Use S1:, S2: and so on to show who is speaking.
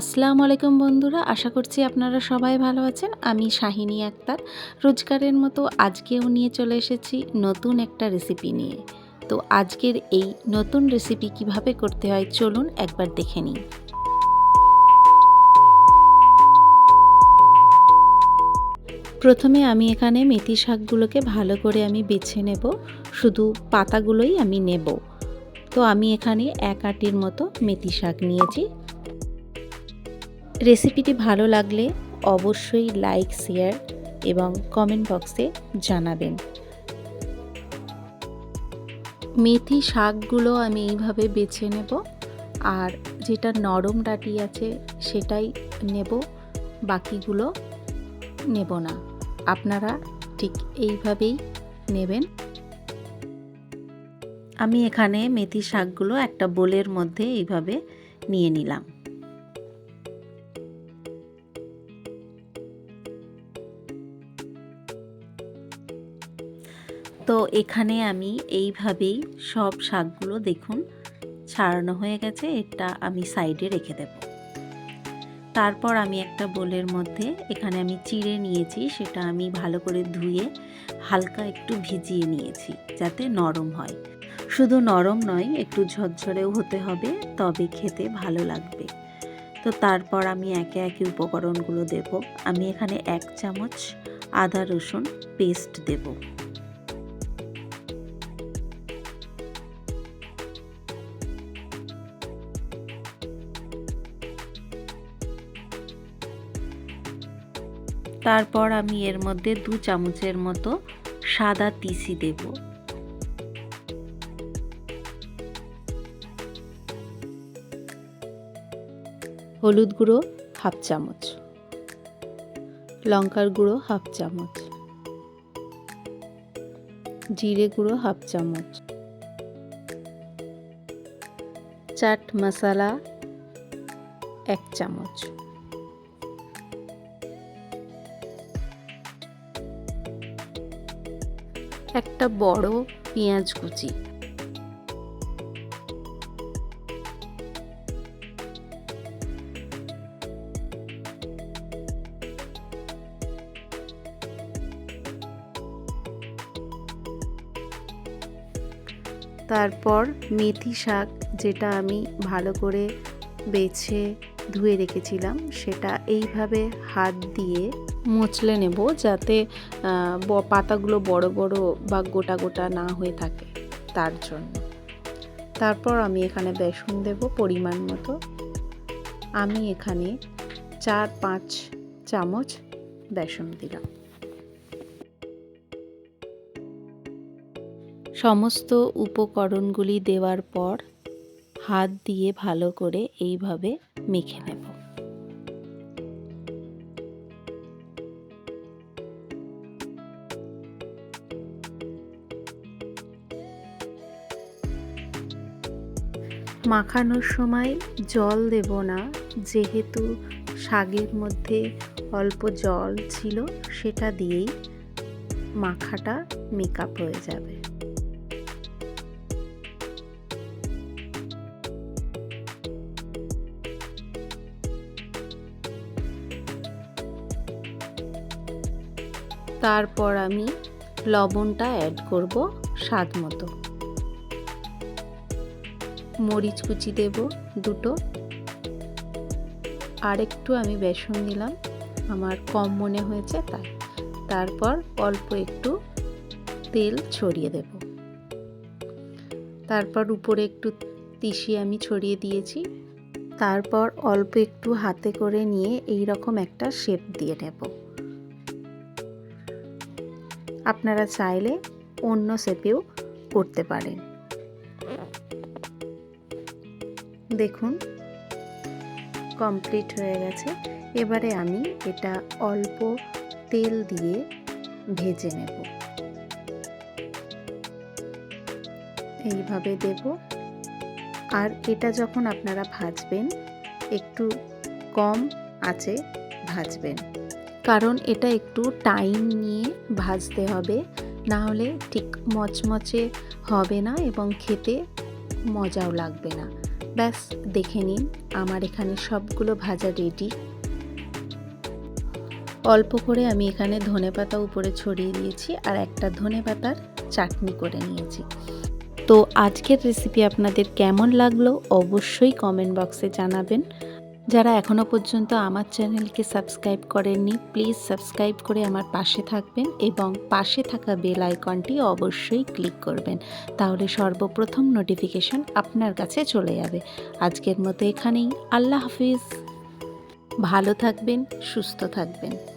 S1: আসসালামু আলাইকুম বন্ধুরা, আশা করছি আপনারা সবাই ভালো আছেন। আমি শাহিনী আক্তার। রোজগারের মতো আজকেও নিয়ে চলে এসেছি নতুন একটা রেসিপি নিয়ে। তো আজকের এই নতুন রেসিপি কীভাবে করতে হয় চলুন একবার দেখে নিই। প্রথমে আমি এখানে মেথি শাকগুলোকে ভালো করে আমি বেছে নেব। শুধু পাতাগুলোই আমি নেব। তো আমি এখানে এক আটির মতো মেথি শাক নিয়েছি। রেসিপিটি ভালো লাগলে অবশ্যই লাইক, শেয়ার এবং কমেন্ট বক্সে জানাবেন। মেথি শাকগুলো আমি এইভাবে বেছে নেব আর যেটা নরম ডাটি আছে সেটাই নেব, বাকিগুলো নেব না। আপনারা ঠিক এইভাবেই নেবেন। আমি এখানে মেথি শাকগুলো একটা বোলের মধ্যে এইভাবে নিয়ে নিলাম। তো এখানে আমি এইভাবেই সব শাকগুলো দেখুন, ছাড়ানো হয়ে গেছে, এটা আমি সাইডে রেখে দেব। তারপর আমি একটা বোলের মধ্যে এখানে আমি চিড়ে নিয়েছি, সেটা আমি ভালো করে ধুয়ে হালকা একটু ভিজিয়ে নিয়েছি, যাতে নরম হয়। শুধু নরম নয়, একটু ঝরঝরেও হতে হবে, তবে খেতে ভালো লাগবে। তো তারপর আমি একে একে উপকরণগুলো দেব। আমি এখানে এক চামচ আদা রসুন পেস্ট দেবো। তারপর আমি এর মধ্যে দু চামচের মতো সাদা তিসি দেব। হলুদ গুঁড়ো হাফ চামচ। লঙ্কার গুঁড়ো হাফ চামচ। জিরে গুঁড়ো হাফ চামচ। চাট মশলা এক চামচ। একটা বড় পেঁয়াজ কুচি। তারপর মেথি শাক যেটা আমি ভালো করে বেছে ধুয়ে রেখেছিলাম, সেটা এইভাবে হাত দিয়ে মুচলে নেব যাতে পাতাগুলো বড় বড় বা গোটা গোটা না হয়ে থাকে তার জন্য। তারপর আমি এখানে বেসন দেব পরিমাণ মতো। আমি এখানে চার পাঁচ চামচ বেসন দিলাম। সমস্ত উপকরণগুলি দেওয়ার পর হাত দিয়ে ভালো করে এইভাবে মেখে নেব। মাখানোর সময় জল দেব না, যেহেতু শাগের মধ্যে অল্প জল ছিল সেটা দিয়েই মাখাটা মেকআপ হয়ে যাবে। তারপর আমি লবণটা অ্যাড করব স্বাদ মতো। মরিচ কুচি দেব দুটো। আর একটু আমি বেসন দিলাম, আমার কম মনে হয়েছে তাই। তারপর অল্প একটু তেল ছড়িয়ে দেব। তারপর উপরে একটু তিসি আমি ছড়িয়ে দিয়েছি। তারপর অল্প একটু হাতে করে নিয়ে এই রকম একটা শেপ দিয়ে নেব। আপনারা চাইলে অন্য শেপেও করতে পারেন। দেখুন কমপ্লিট হয়ে গেছে। এবারে আমি এটা অল্প তেল দিয়ে ভেজে নেব। এইভাবে দেব। আর এটা যখন আপনারা ভাজবেন, একটু কম আছে, ভাজবেন। কারণ এটা একটু টাইম নিয়ে ভাজতে হবে, না হলে ঠিক মচমচে হবে না এবং খেতে মজাও লাগবে না। ব্যাস দেখে নিন। আমার এখানে সবগুলো ভাজা রেডি অল্প করে আমি এখানে ধনে পাতা উপরে ছড়িয়ে দিয়েছি আর একটা ধনে পাতার চাটনি করে নিয়েছি। তো আজকের রেসিপি আপনাদের কেমন লাগল অবশ্যই কমেন্ট বক্সে জানাবেন। যারা এখনও পর্যন্ত আমার চ্যানেলকে সাবস্ক্রাইব করেননি, প্লিজ সাবস্ক্রাইব করে আমার পাশে থাকবেন এবং পাশে থাকা বেল আইকনটি অবশ্যই ক্লিক করবেন। তাহলে সর্বপ্রথম নোটিফিকেশন আপনার কাছে চলে যাবে। আজকের মতো এখানেই। আল্লাহ হাফিজ। ভালো থাকবেন, সুস্থ থাকবেন।